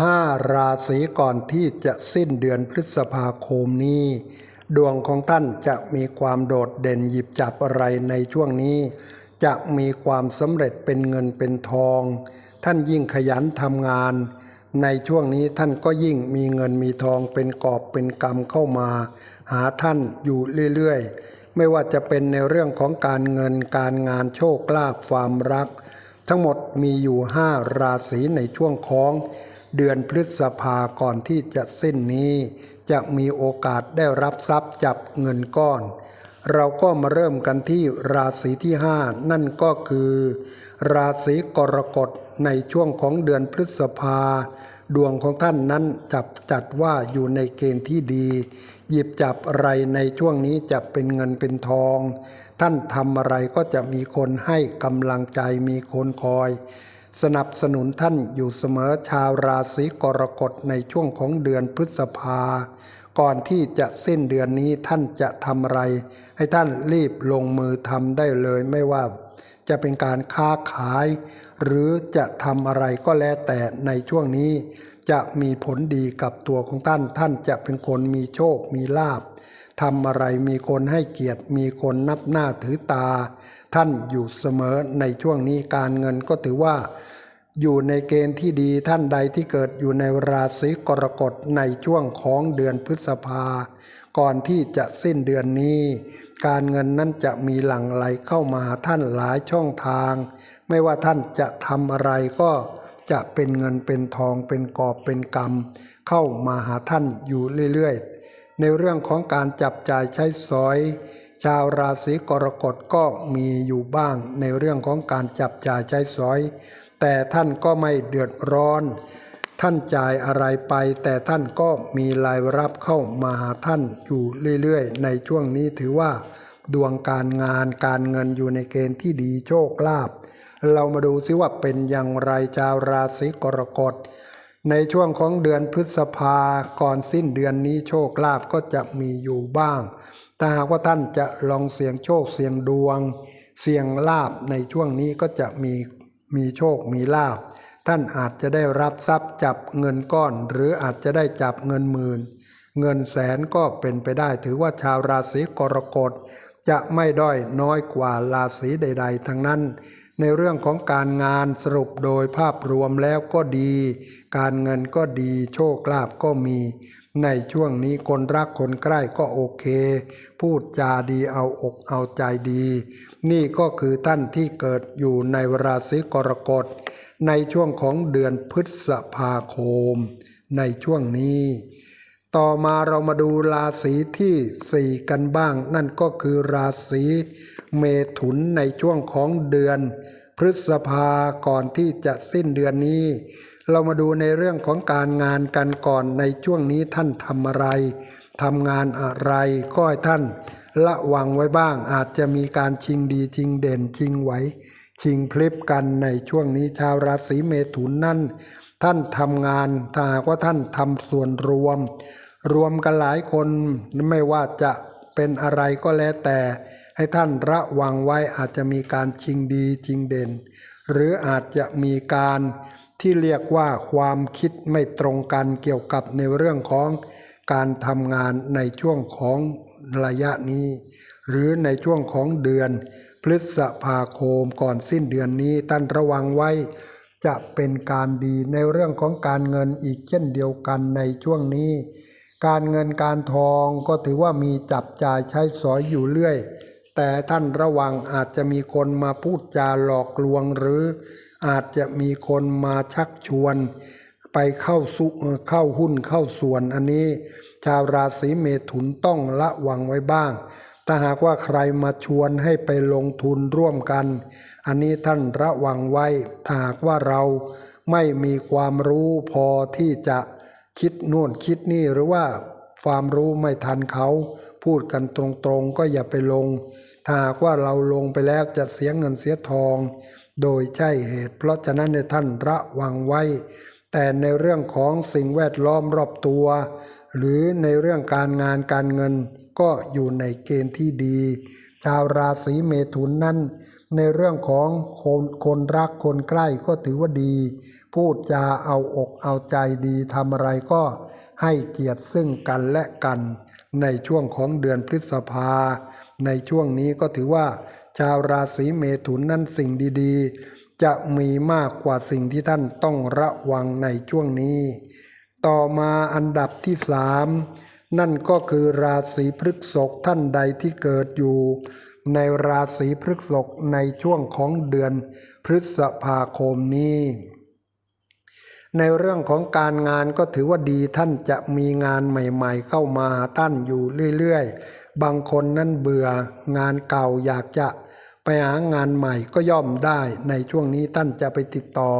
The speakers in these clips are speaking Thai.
ห้าราศีก่อนที่จะสิ้นเดือนพฤษภาคมนี้ ดวงของท่านจะมีความโดดเด่นหยิบจับอะไรในช่วงนี้ จะมีความสำเร็จเป็นเงินเป็นทอง ท่านยิ่งขยันทำงาน ในช่วงนี้ท่านก็ยิ่งมีเงินมีทองเป็นกอบเป็นกำเข้ามา หาท่านอยู่เรื่อยๆ ไม่ว่าจะเป็นในเรื่องของการเงินการงานโชคลาภความรัก ทั้งหมดมีอยู่ห้าราศีในช่วงของ เดือนพฤษภาก่อนที่จะสิ้นนี้ จะมีโอกาสได้รับทรัพย์จับเงินก้อน เราก็มาเริ่มกันที่ราศีที่ห้านั่นก็คือ ราศีกรกฎในช่วงของเดือนพฤษภา ดวงของท่านนั้นจับจัดว่าอยู่ในเกณฑ์ที่ดี หยิบจับอะไรในช่วงนี้จะเป็นเงินเป็นทอง ท่านทำอะไรก็จะมีคนให้กำลังใจมีคนคอย สนับสนุนท่านอยู่เสมอชาวราศีกรกฎในช่วงของเดือนพฤษภา ก่อนที่จะสิ้นเดือนนี้ท่านจะทำอะไร ให้ท่านรีบลงมือทำได้เลยไม่ว่าจะเป็นการค้าขาย หรือจะทำอะไรก็แล้วแต่ในช่วงนี้ จะมีผลดีกับตัวของท่าน ท่านจะเป็นคนมีโชคมีลาภทำอะไรมีคนให้เกียรติมีคนนับหน้าถือตา ท่านอยู่เสมอในช่วงนี้การเงินก็ถือว่า อยู่ในเกณฑ์ที่ดีท่านใดที่เกิดอยู่ในราศีกรกฎในช่วงของเดือนพฤษภา ก่อนที่จะสิ้นเดือนนี้ การเงินนั้นจะมีหลั่งไหลเข้ามาหาท่านหลายช่องทาง ไม่ว่าท่านจะทำอะไรก็จะเป็นเงินเป็นทองเป็นกอบเป็นกำเข้ามาหาท่านอยู่เรื่อยๆ ในเรื่องของการจับจ่ายใช้สอย ชาวราศีกรกฎก็มีอยู่บ้างในเรื่องของการจับจ่ายใช้สอย แต่ท่านก็ไม่เดือดร้อน ท่านจ่ายอะไรไป แต่ท่านก็มีรายรับเข้ามาหาท่านอยู่เรื่อยๆ ในช่วงนี้ถือว่า ดวงการงานการเงินอยู่ในเกณฑ์ที่ดีโชคลาภเรามาดูซิว่าเป็นอย่างไรชาวราศีกรกฎในช่วงของเดือนพฤษภาก่อนสิ้นเดือนนี้โชคลาภก็จะมีอยู่บ้าง ถ้าหากว่าท่านจะลองเสี่ยงโชคเสี่ยงดวง เสี่ยงลาบในช่วงนี้ก็จะมีมีโชคมีลาบ ท่านอาจจะได้รับทรัพย์จับเงินก้อน หรืออาจจะได้จับเงินหมื่น เงินแสนก็เป็นไปได้ถือว่าชาวราศีกรกฎจะไม่ด้อยน้อยกว่าราศีใด ๆ ทั้งนั้น ในเรื่องของการงานสรุปโดยภาพรวมแล้วก็ดี การเงินก็ดีโชคลาภก็มี ในช่วงนี้คนรักคนใกล้ก็โอเค พูดจาดีเอาอกเอาใจดี นี่ก็คือท่านที่เกิดอยู่ในราศีกรกฎในช่วงของเดือนพฤษภาคม ในช่วงนี้ ต่อมาเรามาดูราศีที่สี่กันบ้าง นั่นก็คือราศีเมถุนในช่วงของเดือนพฤษภาก่อนที่จะสิ้นเดือนนี้ เรามาดูในเรื่องของการงานกันก่อนในช่วงนี้ท่านทำอะไรทำงานอะไรก็ให้ท่านระวังไว้บ้าง อาจจะมีการชิงดีชิงเด่นชิงไหวชิงพลิบกันในช่วงนี้ชาวราศีเมถุนนั่น ท่านทำงานถ้าหากว่าท่านทำส่วนรวม รวมกันหลายคนไม่ว่าจะเป็นอะไรก็แล้วแต่ ให้ท่านระวังไว้อาจจะมีการชิงดีชิงเด่น หรืออาจจะมีการ ที่เรียกว่าความคิดไม่ตรงกันเกี่ยวกับในเรื่องของการทำงานในช่วงของระยะนี้ หรือในช่วงของเดือน พฤษภาคมก่อนสิ้นเดือนนี้ท่านระวังไว้ จะเป็นการดีในเรื่องของการเงินอีกเช่นเดียวกันในช่วงนี้ การเงินการทองก็ถือว่ามีจับจ่ายใช้สอยอยู่เรื่อย แต่ท่านระวังอาจจะมีคนมาพูดจาหลอกลวงหรือ อาจจะมีคนมาชักชวนไปเข้าสุเอ่อเข้าหุ้นเข้าส่วนอันนี้ ชาวราศีเมถุนต้องระวังไว้บ้าง ถ้าหากว่าใครมาชวนให้ไปลงทุนร่วมกัน อันนี้ท่านระวังไว้ถ้าหากว่าเราไม่มีความรู้พอที่จะคิดโน่นคิดนี่หรือว่าความรู้ไม่ทันเขา พูดกันตรงๆก็อย่าไปลง ถ้าหากว่าเราลงไปแล้วจะเสียเงินเสียทอง โดยใช่เหตุ เพราะฉะนั้นในท่านระวังไว้ แต่ในเรื่องของสิ่งแวดล้อมรอบตัว หรือในเรื่องการงานการเงิน ก็อยู่ในเกณฑ์ที่ดี ชาวราศีเมถุนนั้น ในเรื่องของคนคนรักคนใกล้ก็ถือว่าดี พูดจาเอาอกเอาใจดีทำอะไรก็ให้เกียรติซึ่งกันและกัน ในช่วงของเดือนพฤษภา ในช่วงนี้ก็ถือว่า ชาวราศีเมถุนนั้นสิ่งดีๆ จะมีมากกว่าสิ่งที่ท่านต้องระวังในช่วงนี้ ต่อมาอันดับที่สามนั่นก็คือราศีพฤษภท่านใดที่เกิดอยู่ ในราศีพฤษภในช่วงของเดือนพฤษภาคมนี้ ในเรื่องของการงานก็ถือว่าดีท่านจะมีงานใหม่ ๆ เข้ามาหาท่านอยู่เรื่อยๆ บางคนนั้นเบื่องานเก่าอยากจะไปหางานใหม่ก็ย่อมได้ ในช่วงนี้ท่านจะไปติดต่อ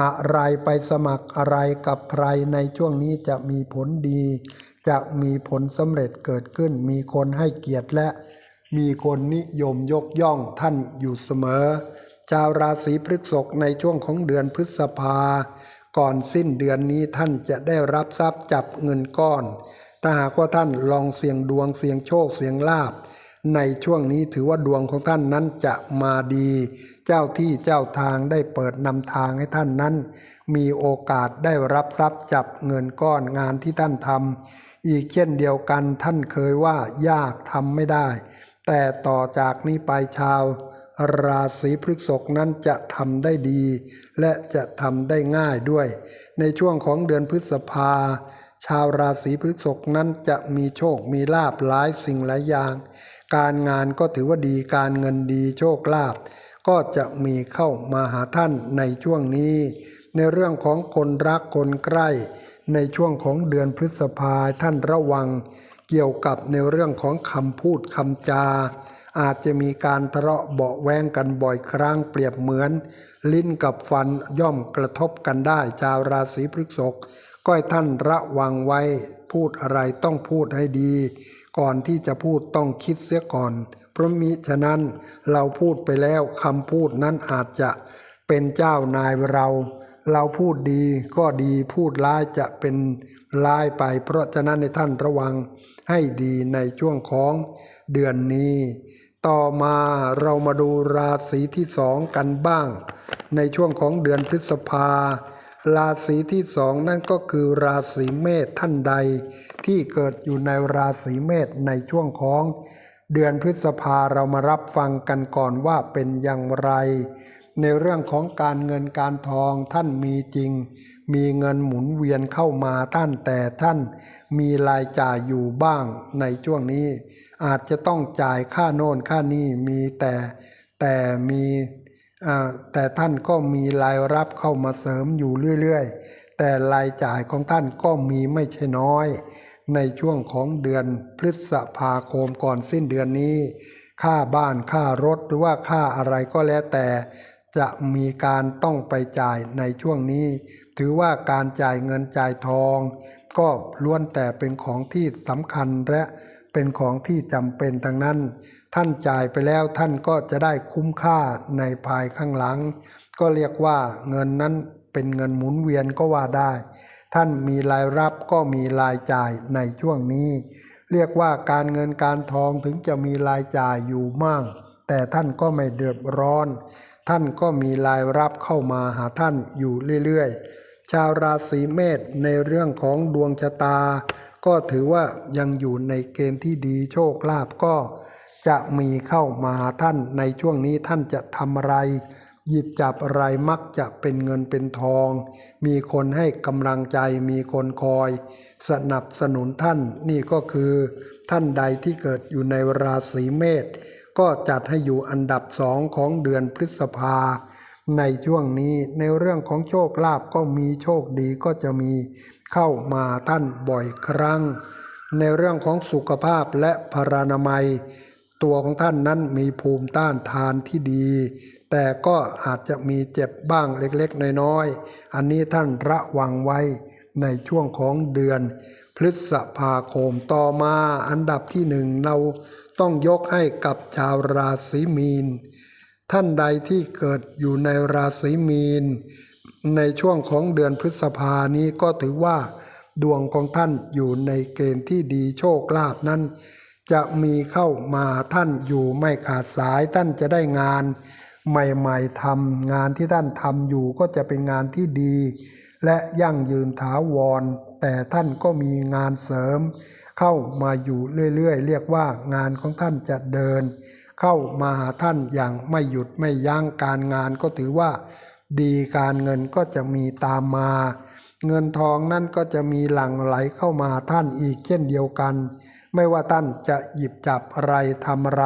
อะไรไปสมัครอะไรกับใครในช่วงนี้จะมีผลดี จะมีผลสำเร็จเกิดขึ้น มีคนให้เกียรติและ มีคนนิยมยกย่องท่านอยู่เสมอ ชาวราศีพฤษภในช่วงของเดือนพฤษภา ก่อนสิ้นเดือนนี้ท่านจะได้รับทรัพย์จับเงินก้อน ถ้าหากว่าท่านลองเสี่ยงดวงเสี่ยงโชคเสี่ยงลาบในช่วงนี้ถือว่าดวงของท่านนั้นจะมาดี เจ้าที่เจ้าทางได้เปิดนำทางให้ท่านนั้น มีโอกาสได้รับทรัพย์จับเงินก้อนงานที่ท่านทำอีกเช่นเดียวกันท่านเคยว่ายากทำไม่ได้ แต่ต่อจากนี้ไปชาว ราศีพฤษภนั้นจะทำได้ดี และจะทำได้ง่ายด้วย ในช่วงของเดือนพฤษภา ชาวราศีพฤษภนั้นจะมีโชคมีลาบหลายสิ่งหลายอย่าง การงานก็ถือว่าดีการเงินดีโชคลาภก็จะมีเข้ามาหาท่านในช่วงนี้ ในเรื่องของคนรักคนใกล้ ในช่วงของเดือนพฤษภาท่านระวัง เกี่ยวกับในเรื่องของคำพูดคำจา อาจจะมีการทะเลาะเบาแวงกันบ่อยครั้งเปรียบเหมือน ลิ้นกับฟันย่อมกระทบกันได้ชาวราศีพฤษภ ก็ให้ท่านระวังไว้พูดอะไรต้องพูดให้ดี ก่อนที่จะพูดต้องคิดเสียก่อน เพราะมิฉะนั้นเราพูดไปแล้วคำพูดนั้นอาจจะเป็นเจ้านายเรา เราพูดดีก็ดีพูดร้ายจะเป็นร้ายไป เพราะฉะนั้นในท่านระวังให้ดีในช่วงของเดือนนี้ ต่อมาเรามาดูราศีที่สองกันบ้าง ในช่วงของเดือนพฤษภา ราศีที่สองนั่นก็คือราศีเมษท่านใด ที่เกิดอยู่ในราศีเมษในช่วงของ เดือนพฤษภาเรามารับฟังกันก่อนว่าเป็นอย่างไร ในเรื่องของการเงินการทองท่านมีจริง มีเงินหมุนเวียนเข้ามาท่านแต่ท่านมีรายจ่ายอยู่บ้างในช่วงนี้ อาจจะต้องจ่ายค่าโน่นค่านี้มีแต่แต่มี แต่ท่านก็มีรายรับเข้ามาเสริมอยู่เรื่อยๆ แต่รายจ่ายของท่านก็มีไม่ใช่น้อย ในช่วงของเดือนพฤษภาคมก่อนสิ้นเดือนนี้ ค่าบ้านค่ารถหรือว่าค่าอะไรก็แล้วแต่จะมีการต้องไปจ่ายในช่วงนี้ ถือว่าการจ่ายเงินจ่ายทอง ก็ล้วนแต่เป็นของที่สำคัญและเป็นของที่จำเป็นทั้งนั้น ท่านจ่ายไปแล้วท่านก็จะได้คุ้มค่าในภายข้างหลัง ก็เรียกว่าเงินนั้นเป็นเงินหมุนเวียนก็ว่าได้ ท่านมีรายรับก็มีรายจ่ายในช่วงนี้ เรียกว่าการเงินการทองถึงจะมีรายจ่ายอยู่มาก แต่ท่านก็ไม่เดือดร้อน ท่านก็มีรายรับเข้ามาหาท่านอยู่เรื่อยๆ ชาวราศีเมษในเรื่องของดวงชะตา ก็ถือว่ายังอยู่ในเกณฑ์ที่ดีโชคลาภก็ จะมีเข้ามาท่านในช่วงนี้ท่านจะทำอะไร หยิบจับอะไรมักจะเป็นเงินเป็นทอง มีคนให้กำลังใจมีคนคอย สนับสนุนท่านนี่ก็คือ ท่านใดที่เกิดอยู่ในราศีเมษก็จัดให้อยู่อันดับสองของเดือนพฤษภา ในช่วงนี้ในเรื่องของโชคลาภก็มีโชคดีก็จะมีเข้ามาท่านบ่อยครั้ง ในเรื่องของสุขภาพและพรรณนามัย ตัวของท่านนั้นมีภูมิต้านทานที่ดี แต่ก็อาจจะมีเจ็บบ้างเล็กๆ น้อยๆ อันนี้ท่านระวังไว้ในช่วงของเดือน พฤษภาคมต่อมาอันดับที่หนึ่งเราต้องยกให้กับชาวราศีมีน ท่านใดที่เกิดอยู่ในราศีมีน ในช่วงของเดือนพฤษภานี้ก็ถือว่า ดวงของท่านอยู่ในเกณฑ์ที่ดีโชคลาภนั้น จะมีเข้ามาท่านอยู่ไม่ขาดสายท่านจะได้งานใหม่ๆทำงานที่ท่านทำอยู่ก็จะเป็นงานที่ดี และยั่งยืนถาวร แต่ท่านก็มีงานเสริม เข้ามาอยู่เรื่อยๆ เรียกว่างานของท่านจะเดิน เข้ามาหาท่านอย่างไม่หยุดไม่ยั้งการงานก็ถือว่า ดีการเงินก็จะมีตามมา เงินทองนั่นก็จะมีหลั่งไหลเข้ามาท่านอีกเช่นเดียวกัน ไม่ว่าท่านจะหยิบจับอะไรทำอะไร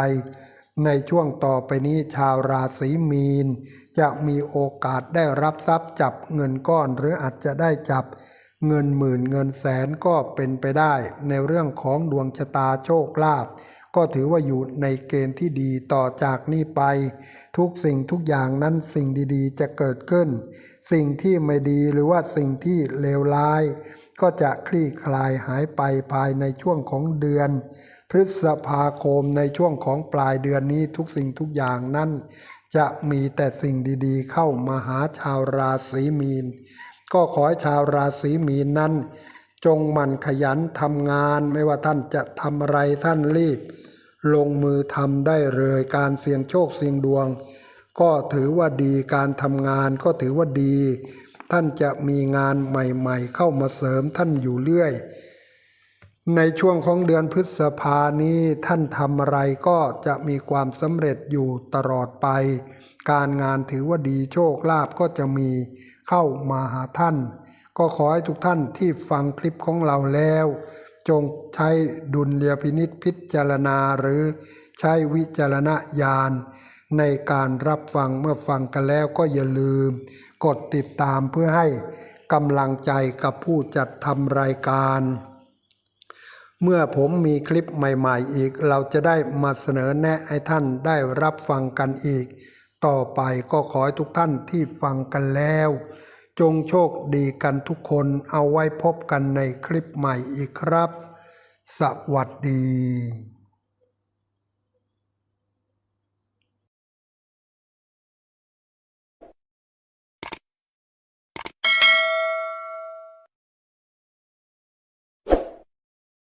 ในช่วงต่อไปนี้ชาวราศีมีน จะมีโอกาสได้รับทรัพย์จับเงินก้อนหรืออาจจะได้จับเงินหมื่นเงินแสนก็เป็นไปได้ ในเรื่องของดวงชะตาโชคลาภก็ถือว่าอยู่ในเกณฑ์ที่ดีต่อจากนี้ไป ทุกสิ่งทุกอย่างนั้นสิ่งดีๆ จะเกิดขึ้น สิ่งที่ไม่ดีหรือว่าสิ่งที่เลวร้าย ก็จะคลี่คลายหายไปภายในช่วงของเดือน พฤษภาคมในช่วงของปลายเดือนนี้ทุกสิ่งทุกอย่างนั้น จะมีแต่สิ่งดีๆ เข้ามาหาชาวราศีมีน ก็ขอให้ชาวราศีมีนนั้น จงหมั่นขยันทำงานไม่ว่าท่านจะทำอะไรท่านรีบ ลงมือทำได้เลยการเสี่ยงโชคเสี่ยงดวง ก็ถือว่าดีการทำงานก็ถือว่าดี ท่านจะมีงานใหม่ๆ เข้ามาเสริมท่านอยู่เรื่อย ในช่วงของเดือนพฤษภานี้ท่านทำอะไรก็จะมีความสำเร็จอยู่ตลอดไป การงานถือว่าดีโชคลาภก็จะมีเข้ามาหาท่าน ก็ขอให้ทุกท่านที่ฟังคลิปของเราแล้ว จงใช้ดุลยพินิษพิจารณาหรือใช้วิจารณญาณ ในการรับฟังเมื่อฟังกันแล้วก็อย่าลืม กดติดตามเพื่อให้กำลังใจกับผู้จัดทำรายการ เมื่อผมมีคลิปใหม่ๆอีก เราจะได้มาเสนอแนะให้ท่านได้รับฟังกันอีก ต่อไปก็ขอให้ทุกท่านที่ฟังกันแล้ว จงโชคดีกันทุกคนเอาไว้พบกันในคลิปใหม่อีกครับ สวัสดี